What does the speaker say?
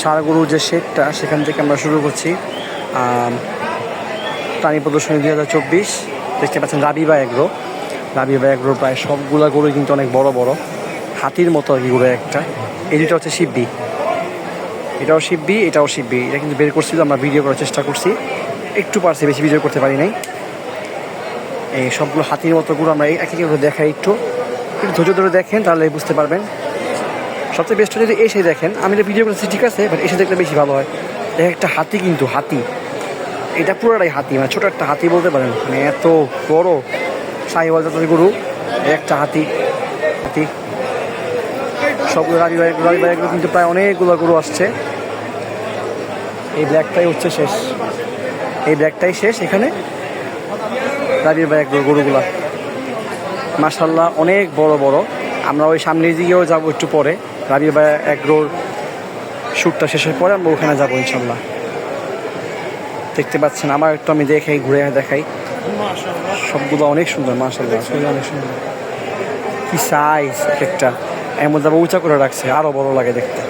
সারগরুর যে শেডটা সেখান থেকে আমরা শুরু করছি। প্রাণী প্রদর্শনী দুই হাজার চব্বিশ। দেখতে পাচ্ছেন রাবিবা এগ্রো। রাবিবা এগ্রো প্রায় সবগুলা গরু কিন্তু অনেক বড় বড়। হাতির মতো আর কি গরু একটা। এই দুটো হচ্ছে শিববি। এটাও শিববি এটাও শিববি। এটা কিন্তু বের করছিল, আমরা ভিডিও করার চেষ্টা করছি। একটু পারছি, বেশি ভিডিও করতে পারি নাই। এই সবগুলো হাতির মতো গরু আমরা এক এক দেখাই একটু। একটু ধৈর্য ধরে দেখেন, তাহলে বুঝতে পারবেন সবচেয়ে বেস্ট যদি এসে দেখেন, আমি তো ভিডিও করেছি, ঠিক আছে বাট এসে দেখলে বেশি ভালো হয়। দেখ, একটা হাতি কিন্তু, হাতি। এটা পুরোটাই হাতি মানে ছোটো একটা হাতি বলতে পারেন। মানে এত বড় সাহিওয়াল জাতের গরু, একটা হাতি হাতি। সবগুলো রাবি ভাই রাবি ভাইগুলো কিন্তু প্রায় অনেকগুলো গরু আসছে। এই ব্ল্যাকটাই হচ্ছে শেষ। এই ব্ল্যাকটাই শেষ এখানে। রাবির ভাই গরুগুলা। মার্শাল্লাহ অনেক বড় বড়। আমরা ওই সামনের দিকেও যাব একটু পরে। রাবির ভাই এগ্রোর শ্যুটটা শেষের পরে আমরা ওখানে যাব ইনশাল্লাহ। দেখতে পাচ্ছেন আমার একটু আমি দেখাই ঘুরে দেখাই। সবগুলো অনেক সুন্দর আসলে অনেক সুন্দর। কি সাইজ একটা। এর মধ্যে আবার উঁচা করে রাখছে আরও বড় লাগে দেখতে।